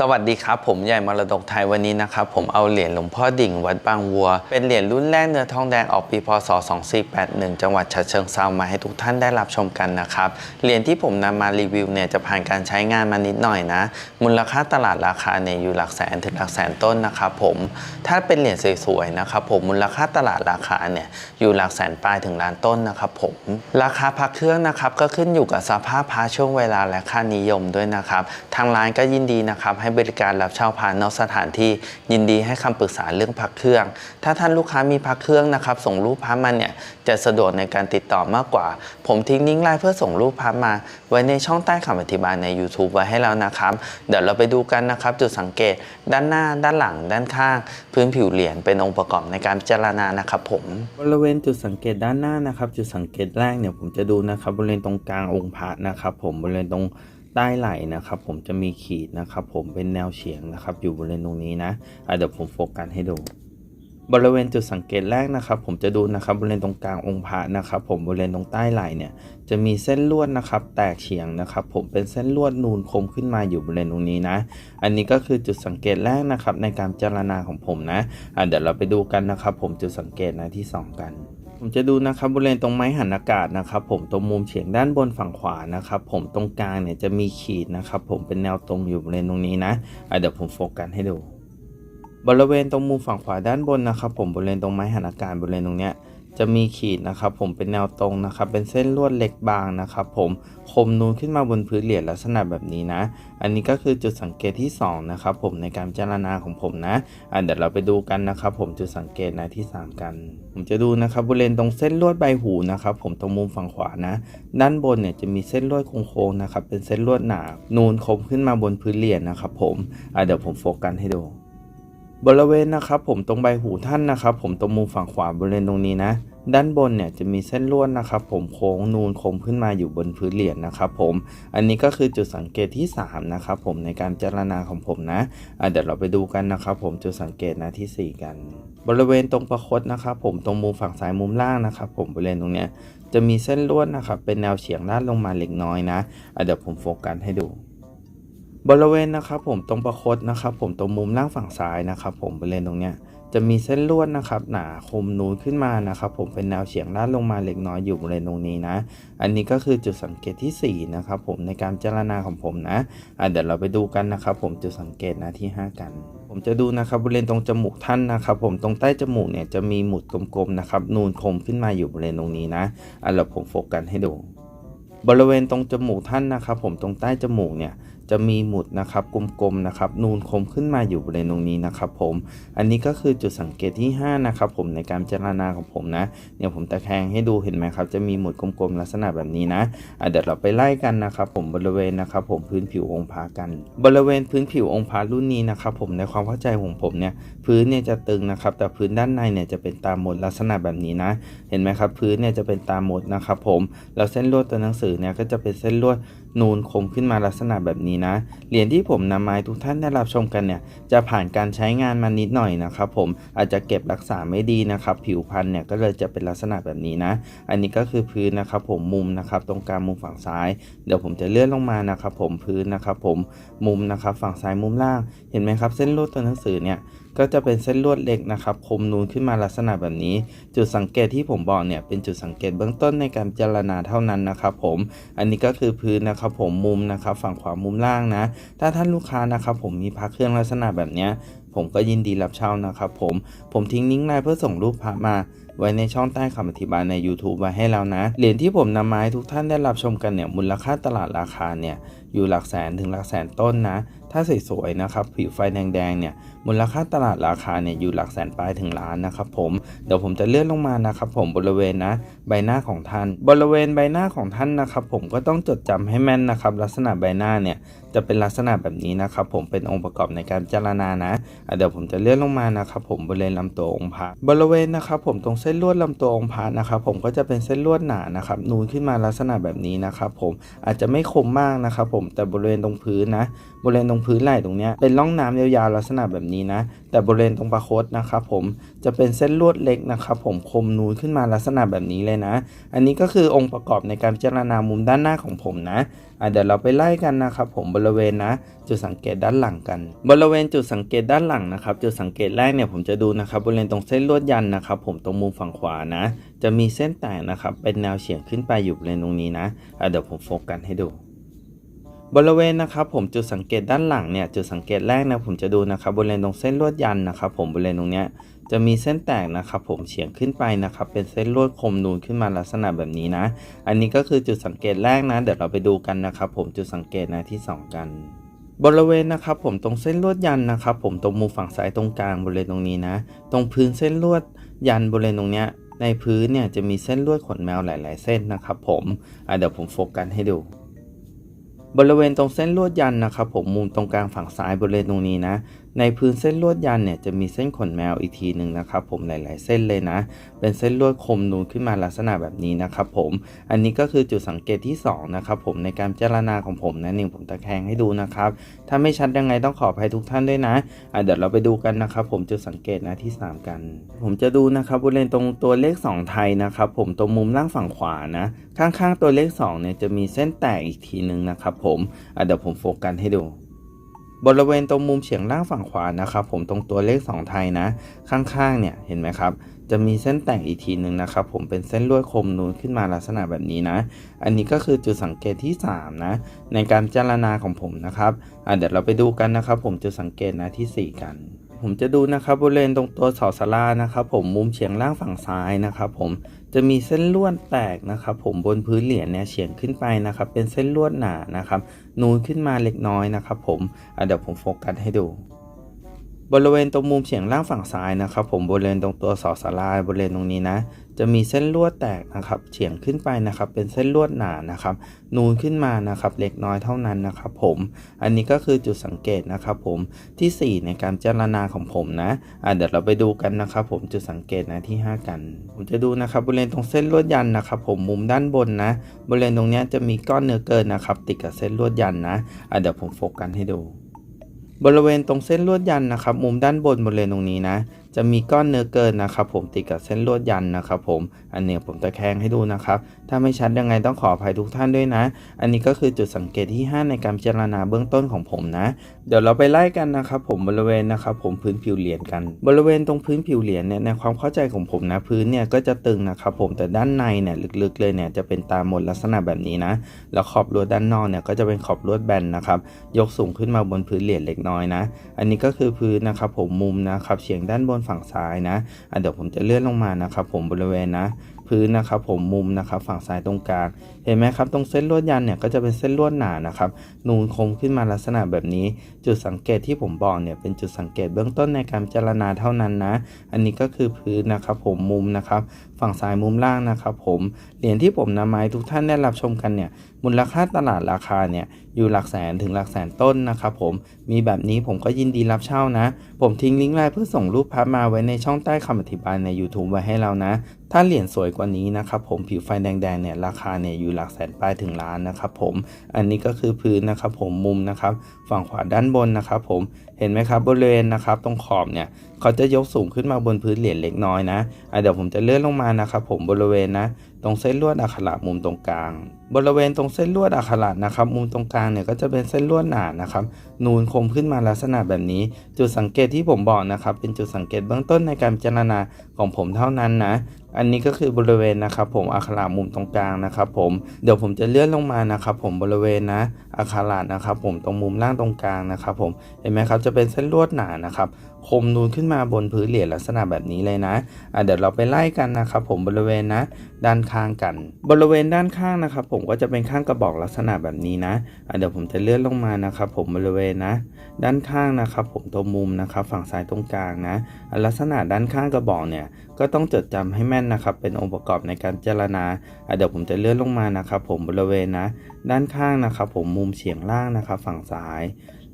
สวัสดีครับ ผมใหญ่มรดกไทยวันนี้นะครับผมเอาเหรียญหลวงพ่อดิ่งวัดบางวัว เป็นเหรียญรุ่นแรกเนื้อทองแดงออกปีพศ 2481 จังหวัดฉะเชิงเซามาให้ทุกท่านได้รับชมกันนะครับเหรียญที่ผมนำมารีวิวเนี่ยจะผ่านการใช้งานมานิดหน่อยนะ มูลค่าตลาดราคาเนี่ยอยู่หลักแสนถึงหลักแสนต้นนะครับผมถ้าเป็นเหรียญสวยๆนะครับผมมูลค่าตลาดราคาเนี่ยอยู่หลักแสนปลายถึงล้านต้นนะครับผมราคาพักเครื่องนะครับก็ขึ้นอยู่กับสภาพพระช่วงเวลาและค่านิยมด้วยนะครับทางร้านก็ยินดีนะครับให้บริการรับเช่าพระนอกสถานที่ยินดีให้คำปรึกษาเรื่องพักเครื่อง ถ้าท่านลูกค้ามีพักเครื่องนะครับส่งรูปพระมาเนี่ยจะสะดวกในการติดต่อมากกว่า ผมทิ้งลิงก์ไลน์เพื่อส่งรูปพระมา ไว้ในช่องใต้คำอธิบายใน YouTube ไว้ให้แล้วนะครับ เดี๋ยวเราไปดูกันนะครับ จุดสังเกตด้านหน้าด้านหลัง ด้านข้าง พื้นผิวเหรียญเป็นองค์ประกอบในการพิจารณานะครับผมบริเวณจุดสังเกตด้านหน้านะครับ จุดสังเกตแรกเนี่ยผมจะดูนะครับบริเวณตรงกลางองค์พระนะครับผมบริเวณตรง ใต้ไหล่นะครับ ผมจะมีขีดนะครับ ผมเป็นแนวเฉียงนะครับ อยู่บริเวณตรงนี้นะะเดี๋ยวผมโฟกัสให้ดู บริเวณจุดสังเกตแรกนะครับ ผมจะดูนะครับบริเวณตรงกลางองค์พระนะครับ ผมบริเวณตรงใต้ไหล่เนี่ยจะมีเส้นลวดนะครับ แตกเฉียงนะครับ ผมเป็นเส้นลวดนูนคมขึ้นมาอยู่บริเวณตรงนี้นะ อันนี้ก็คือจุดสังเกตแรกนะครับ ในการพิจรณาของผมนะะเดี๋ยวเราไปดูกันนะครับ ผมจุดสังเกตนะที่สองกัน ผมจะดูนะครับบริเวณตรงไม้หันอากาศนะครับ ผมตรงมุมเฉียงด้านบนฝั่งขวานะครับ ผมตรงกลางเนี่ยจะมีขีดนะครับ ผมเป็นแนวตรงอยู่บริเวณตรงนี้นะะเดี๋ยวผมโฟกัสให้ดู บริเวณตรงมุมฝั่งขวาด้านบนนะครับ ผมบริเวณตรงไม้หันอากาศบริเวณตรงเนี้ย จะมีขีดนะครับ ผมเป็นแนวตรงนะครับ เป็นเส้นลวดเล็กบางนะครับ ผมคมนูนขึ้นมาบนพื้นเหรียญลักษณะแบบนี้นะ อันนี้ก็คือจุดสังเกตที่สองนะครับผมในการพิจารณาของผมนะอะเดี๋ยวเราไปดูกันนะครับ ผมจุดสังเกตนะที่สามกัน ผมจะดูนะครับบริเวณตรงเส้นลวดใบหูนะครับผมตรงมุมฝั่งขวานะ ด้านบนเนี่ยจะมีเส้นลวดโค้งๆนะครับเป็นเส้นลวดหนา นูนคมขึ้นมาบนพื้นเหรียญนะครับผมอะเดี๋ยวผมโฟกัสให้ดู บริเวณนะครับผมตรงใบหูท่านนะครับผมตรงมุมฝั่งขวาบริเวณตรงนี้นะ ด้านบนเนี่ยจะมีเส้นลวดนะครับผมโค้งนูนคมขึ้นมาอยู่บนพื้นเหรียญนะครับผมอันนี้ก็คือจุดสังเกตที่ 3 นะครับผมในการพิจรณาของผมนะะเดี๋ยวเราไปดูกันนะครับผมจุดสังเกตนะที่ 4 กัน บริเวณตรงประคตนะครับผมตรงมุมฝั่งซ้ายมุมล่างนะครับผมบริเวณตรงเนี้ยจะมีเส้นลวดนะครับเป็นแนวเฉียงลาดลงมาเล็กน้อยนะะเดี๋ยวผมโฟกัสให้ดู บริเวณนะครับผมตรงประคตนะครับผมตรงมุมล่างฝั่งซ้ายนะครับผมบริเวณตรงเนี้ยจะมีเส้นลวดนะครับหนาคมนูนขึ้นมานะครับผมเป็นแนวเฉียงลาดลงมาเล็กน้อยอยู่บริเวณตรงนี้นะ อันนี้ก็คือจุดสังเกตที่4นะครับผมในการพิจรณาของผมนะอะเดี๋ยวเราไปดูกันนะครับผมจุดสังเกตนะที่ 5 กัน ผมจะดูนะครับบริเวณตรงจมูกท่านนะครับผมตรงใต้จมูกเนี่ยจะมีหมุดกลมๆนะครับนูนคมขึ้นมาอยู่บริเวณตรงนี้นะอะเราผมโฟกัสให้ดูบริเวณตรงจมูกท่านนะครับผมตรงใต้จมูกเนี่ย จะมีหมุดนะครับกลมๆนะครับนูนคมขึ้นมาอยู่บริเวณตรงนี้นะครับผมอันนี้ก็คือจุดสังเกตที่ 5 นะครับผมในการพิจารณาของผมนะเนี่ยผมตะแคงให้ดูเห็นไหมครับจะมีหมุดกลมๆลักษณะแบบนี้นะะเดี๋ยวเราไปไล่กันนะครับผมบริเวณนะครับผมพื้นผิวองค์พระกัน บริเวณพื้นผิวองค์พระรุ่นนี้นะครับผมในความเข้าใจของผมเนี่ยพื้นเนี่ยจะตึงนะครับแต่พื้นด้านในเนี่ยจะเป็นตามหมดลักษณะแบบนี้นะ เห็นไหมครับพื้นเนี่ยจะเป็นตามหมดนะครับผมแล้วเส้นลวดตัวหนังสือเนี่ยก็จะเป็นเส้นลวด นูนคมขึ้นมาลักษณะแบบนี้นะ เหรียญที่ผมนำมาให้ทุกท่านได้รับชมกันเนี่ยจะผ่านการใช้งานมานิดหน่อยนะครับผมอาจจะเก็บรักษาไม่ดีนะครับผิวพันธุ์เนี่ยก็เลยจะเป็นลักษณะแบบนี้นะ อันนี้ก็คือพื้นนะครับผมมุมนะครับตรงกลางมุมฝั่งซ้าย เดี๋ยวผมจะเลื่อนลงมานะครับผมพื้นนะครับผมมุมนะครับฝั่งซ้ายมุมล่างเห็นไหมครับเส้นลวดตัวหนังสือเนี่ย ก็จะเป็นเส้นลวดเล็กนะครับคมนูนขึ้นมาลักษณะแบบนี้ จุดสังเกตที่ผมบอกเนี่ยเป็นจุดสังเกตเบื้องต้นในการพิจารณาเท่านั้นนะครับผม อันนี้ก็คือพื้นนะครับผมมุมนะครับฝั่งขวามุมล่างนะ ถ้าท่านลูกค้านะครับผมมีพักเครื่องลักษณะแบบนี้ผมก็ยินดีรับเช่านะครับผม ผมทิ้งลิงก์ไลน์เพื่อส่งรูปพระมา ไว้ในช่องใต้คำอธิบายใน YouTube ไว้ให้แล้วนะ เหรียญที่ผมนำมาให้ทุกท่านได้รับชมกันเนี่ยมูลค่าตลาดราคาเนี่ย อยู่หลักแสนถึงหลักแสนต้นนะ ถ้าสวยๆนะครับ ผิวไฟแดงๆเนี่ยมูลค่าตลาดราคาเนี่ยอยู่หลักแสนปลายถึงล้านนะครับผมเดี๋ยวผมจะเลื่อนลงมานะครับผมบริเวณนะใบหน้าของท่าน บริเวณใบหน้าของท่านนะครับผมก็ต้องจดจำให้แม่นนะครับ ลักษณะใบหน้าเนี่ยจะเป็นลักษณะแบบนี้นะครับผมเป็นองค์ประกอบในการพิจารณานะอะเดี๋ยวผมจะเลื่อนลงมานะครับผมบริเวณลำตัวองค์พระบริเวณนะครับผมตรงเส้นลวดลำตัวองค์พระนะครับผมก็จะเป็นเส้นลวดหนานะครับนูนขึ้นมาลักษณะแบบนี้นะครับผมอาจจะไม่คมมากนะครับผมผมแต่บริเวณตรงพื้นนะ บริเวณตรงพื้นไหล่ตรงเนี้ยเป็นร่องน้ำยาวๆลักษณะแบบนี้นะ แต่บริเวณตรงประคตนะครับผมจะเป็นเส้นลวดเล็กนะครับผมคมนูนขึ้นมาลักษณะแบบนี้เลยนะ อันนี้ก็คือองค์ประกอบในการพิจารณามุมด้านหน้าของผมนะะเดี๋ยวเราไปไล่กันนะครับผมบริเวณนะ จุดสังเกตด้านหลังกัน บริเวณจุดสังเกตด้านหลังนะครับจุดสังเกตแรกเนี่ยผมจะดูนะครับบริเวณตรงเส้นลวดยันนะครับผมตรงมุมฝั่งขวานะ จะมีเส้นแตกนะครับเป็นแนวเฉียงขึ้นไปอยู่บริเวณตรงนี้นะะเดี๋ยวผมโฟกัสให้ดู บริเวณนะครับผมจุดสังเกตด้านหลังเนี่ยจุดสังเกตแรกนะผมจะดูนะครับบริเวณตรงเส้นลวดยันนะครับ ผมบริเวณตรงเนี้ยจะมีเส้นแตกนะครับ ผมเฉียงขึ้นไปนะครับ เป็นเส้นลวดคมนูนขึ้นมาลักษณะแบบนี้นะ อันนี้ก็คือจุดสังเกตแรกนะ เดี๋ยวเราไปดูกันนะครับ ผมจุดสังเกตนะที่สองกันบริเวณนะครับผมตรงเส้นลวดยันนะครับผมตรงมุมฝั่งซ้ายตรงกลางบริเวณตรงนี้นะ ตรงพื้นเส้นลวดยันบริเวณตรงเนี้ยในพื้นเนี่ยจะมีเส้นลวดขนแมวหลาย ๆ เส้นนะครับผมเดี๋ยวผมโฟกัสให้ดู บริเวณตรงเส้นลวดยันนะครับผมมุมตรงกลางฝั่งซ้ายบริเวณตรงนี้นะ ในพื้นเส้นลวดยันเนี่ยจะมีเส้นขนแมวอีกทีหนึ่งนะครับผมหลาย ๆ เส้นเลยนะ เป็นเส้นลวดคมนูนขึ้นมาลักษณะแบบนี้นะครับผม อันนี้ก็คือจุดสังเกตที่2นะครับผมในการพิจรณาของผมนะหนึ่งผมตะแคงให้ดูนะครับ ถ้าไม่ชัดยังไงต้องขออภัยทุกท่านด้วยนะะเดี๋ยวเราไปดูกันนะครับผมจุดสังเกตนะที่ 3 กัน ผมจะดูนะครับบริเวณตรงตัวเลข 2 ไทยนะครับผมตรงมุมล่างฝั่งขวานะ ข้าง ๆ ตัวเลข2เนี่ยจะมีเส้นแตกอีกทีหนึ่งนะครับผมเดี๋ยวผมโฟกัสให้ดู บริเวณตรงมุมเฉียงล่างฝั่งขวานะครับผมตรงตัวเลข 2 ไทยนะ ข้างๆเนี่ยเห็นไหมครับ จะมีเส้นแต่งอีกทีหนึ่งนะครับผมเป็นเส้นลวดคมนูนขึ้นมาลักษณะแบบนี้นะ อันนี้ก็คือจุดสังเกตที่ 3 นะ ในการพิจารณาของผมนะครับอะเดี๋ยวเราไปดูกันนะครับ ผมจุดสังเกตนะที่ 4 กันผมจะดูนะครับบริเวณตรงตัวเสาสารานะครับผมมุมเฉียงล่างฝั่งซ้ายนะครับผม จะมีเส้นลวดแตกนะครับผมบนพื้นเหรียญเนี่ยเฉียงขึ้นไปนะครับ เป็นเส้นลวดหนานะครับนูนขึ้นมาเล็กน้อยนะครับผมเดี๋ยวผมโฟกัสให้ดู บริเวณตรงมุมเฉียงล่างฝั่งซ้ายนะครับผมบริเวณตรงตัวเสาสาราบริเวณตรงนี้นะ จะมีเส้นลวดแตกนะครับเฉียงขึ้นไปนะครับ เป็นเส้นลวดหนานะครับ นูนขึ้นมานะครับ เล็กน้อยเท่านั้นนะครับ ผม อันนี้ก็คือจุดสังเกตนะครับผมที่ 4 ในการเจรณาของผมนะอะเดี๋ยวเราไปดูกันนะครับผมจุดสังเกตนะที่ 5 กัน ผมจะดูนะครับบริเวณตรงเส้นลวดยันนะครับ ผมมุมด้านบนนะ บริเวณตรงนี้จะมีก้อนเนื้อเกินนะครับ ติดกับเส้นลวดยันนะอะเดี๋ยวผมโฟกัสให้ดู บริเวณตรงเส้นลวดยันนะครับ มุมด้านบนบริเวณตรงนี้นะ จะมีก้อนเนื้อเกินนะครับผมติดกับเส้นลวดยันนะครับผมอันเนี้ผมตะแคงให้ดูนะครับ ถ้าไม่ชัดยังไงต้องขออภัยทุกท่านด้วยนะ อันนี้ก็คือจุดสังเกตที่ 5 ในการพิจารณาเบื้องต้นของผมนะ เดี๋ยวเราไปไล่กันนะครับผมบริเวณนะครับผมพื้นผิวเหรียญกัน บริเวณตรงพื้นผิวเหรียญเนี่ยในความเข้าใจของผมนะพื้นเนี่ยก็จะตึงนะครับผมแต่ด้านในเนี่ยลึกๆเลยเนี่ยจะเป็นตามมนลักษณะแบบนี้นะ แล้วขอบลวดด้านนอกเนี่ยก็จะเป็นขอบลวดแบนนะครับยกสูงขึ้นมาบนพื้นเหรียญเล็กน้อยนะ อันนี้ก็คือพื้นนะครับผมมุมนะครับเฉียงด้านบนฝั่งซ้ายนะอะเดี๋ยวผมจะเลื่อนลงมานะครับผมบริเวณนะ พื้นนะครับผมมุมนะครับฝั่งซ้ายตรงกลางเห็นไหมครับตรงเส้นลวดยันเนี่ยก็จะเป็นเส้นลวดหนานะครับนูนคมขึ้นมาลักษณะแบบนี้ จุดสังเกตที่ผมบอกเนี่ยเป็นจุดสังเกตเบื้องต้นในการพิจารณาเท่านั้นนะ อันนี้ก็คือพื้นนะครับผมมุมนะครับ ฝั่งซ้ายมุมล่างนะครับผมเหรียญที่ผมนำมาให้ทุกท่านได้รับชมกันเนี่ยมูลค่าตลาดราคาเนี่ยอยู่หลักแสนถึงหลักแสนต้นนะครับผมมีแบบนี้ผมก็ยินดีรับเช่านะ ผมทิ้งลิงก์ไลน์เพื่อส่งรูปภาพมาไว้ในช่องใต้คำอธิบายใน YouTube ไว้ให้เรานะ ถ้าเหรียญสวยกว่านี้นะครับผมผิวไฟแดงๆเนี่ยราคาเนี่ยอยู่หลักแสนปลายถึงล้านนะครับผมอันนี้ก็คือพื้นนะครับผมมุมนะครับฝั่งขวาด้านบนนะครับผมเห็นไหมครับบริเวณนะครับตรงขอบเนี่ยเขาจะยกสูงขึ้นมาบนพื้นเหรียญเล็กน้อยนะอะเดี๋ยวผมจะเลื่อนลงมานะครับผมบริเวณนะ ตรงเส้นลวดอักขระมุมตรงกลาง บริเวณตรงเส้นลวดอักขระนะครับ มุมตรงกลางเนี่ยก็จะเป็นเส้นลวดหนานะครับ นูนคมขึ้นมาลักษณะแบบนี้ จุดสังเกตที่ผมบอกนะครับ เป็นจุดสังเกตเบื้องต้นในการพิจารณาของผมเท่านั้นนะ อันนี้ก็คือบริเวณนะครับ ผมอักขระมุมตรงกลางนะครับ ผมเดี๋ยวผมจะเลื่อนลงมานะครับ ผมบริเวณนะอักขระนะครับ ผมตรงมุมล่างตรงกลางนะครับ ผมเห็นไหมครับจะเป็นเส้นลวดหนานะครับ คมนูนขึ้นมาบนพื้นเหรียญลักษณะแบบนี้เลยนะะเดี๋ยวเราไปไล่กันนะครับผมบริเวณนะ ด้านข้างกัน บริเวณด้านข้างนะครับ ผมก็จะเป็นข้างกระบอกลักษณะแบบนี้นะะเดี๋ยวผมจะเลื่อนลงมานะครับ ผมบริเวณนะ ด้านข้างนะครับ ผมตรงมุมนะครับ ฝั่งซ้ายตรงกลางนะะลักษณะด้านข้างกระบอกเนี่ยก็ต้องจดจำให้แม่นนะครับ เป็นองค์ประกอบในการเจรณาเดี๋ยวผมจะเลื่อนลงมานะครับ ผมบริเวณนะ ด้านข้างนะครับ ผมมุมเฉียงล่างนะครับ ฝั่งซ้าย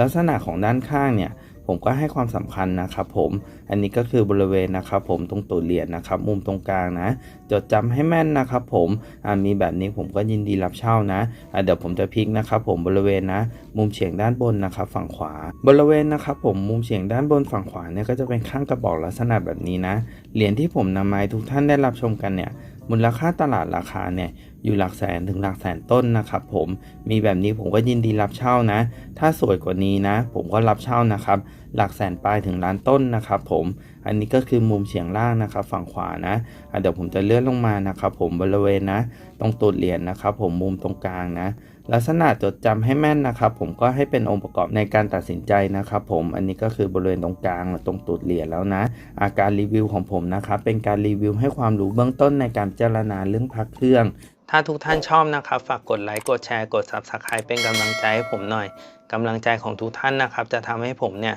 ลักษณะของด้านข้างเนี่ย ผมก็ให้ความสำคัญนะครับผม อันนี้ก็คือบริเวณนะครับผมตรงตูดเหรียญนะครับ มุมตรงกลางนะ จดจำให้แม่นนะครับผมอ่ามีแบบนี้ผมก็ยินดีรับเช่านะเดี๋ยวผมจะพลิกนะครับผมบริเวณนะ มุมเฉียงด้านบนนะครับ ฝั่งขวา บริเวณนะครับผมมุมเฉียงด้านบนฝั่งขวาเนี่ยก็จะเป็นข้างกระบอกลักษณะแบบนี้นะ เหรียญที่ผมนำมาให้ทุกท่านได้รับชมกันเนี่ย มูลค่าตลาดราคาเนี่ยอยู่หลักแสนถึงหลักแสนต้นนะครับผมมีแบบนี้ผมก็ยินดีรับเช่านะ ถ้าสวยกว่านี้นะ ผมก็รับเช่านะครับ หลักแสนปลายถึงล้านต้นนะครับผมอันนี้ก็คือมุมเฉียงล่างนะครับฝั่งขวานะะเดี๋ยวผมจะเลื่อนลงมานะครับผมบริเวณนะ ตรงตูดเหรียญนะครับผมมุมตรงกลางนะ ลักษณะจดจำให้แม่นนะครับ ผมก็ให้เป็นองค์ประกอบในการตัดสินใจนะครับ ผมอันนี้ก็คือบริเวณตรงกลางตรงตูดเหรียญแล้วนะ อาการรีวิวของผมนะครับ เป็นการรีวิวให้ความรู้เบื้องต้นในการพิจารณาเรื่องพักเครื่องถ้าทุกท่านชอบนะครับ ฝากกดไลค์กดแชร์กด Subscribe เป็นกำลังใจให้ผมหน่อยกำลังใจของทุกท่านนะครับ จะทำให้ผมเนี่ย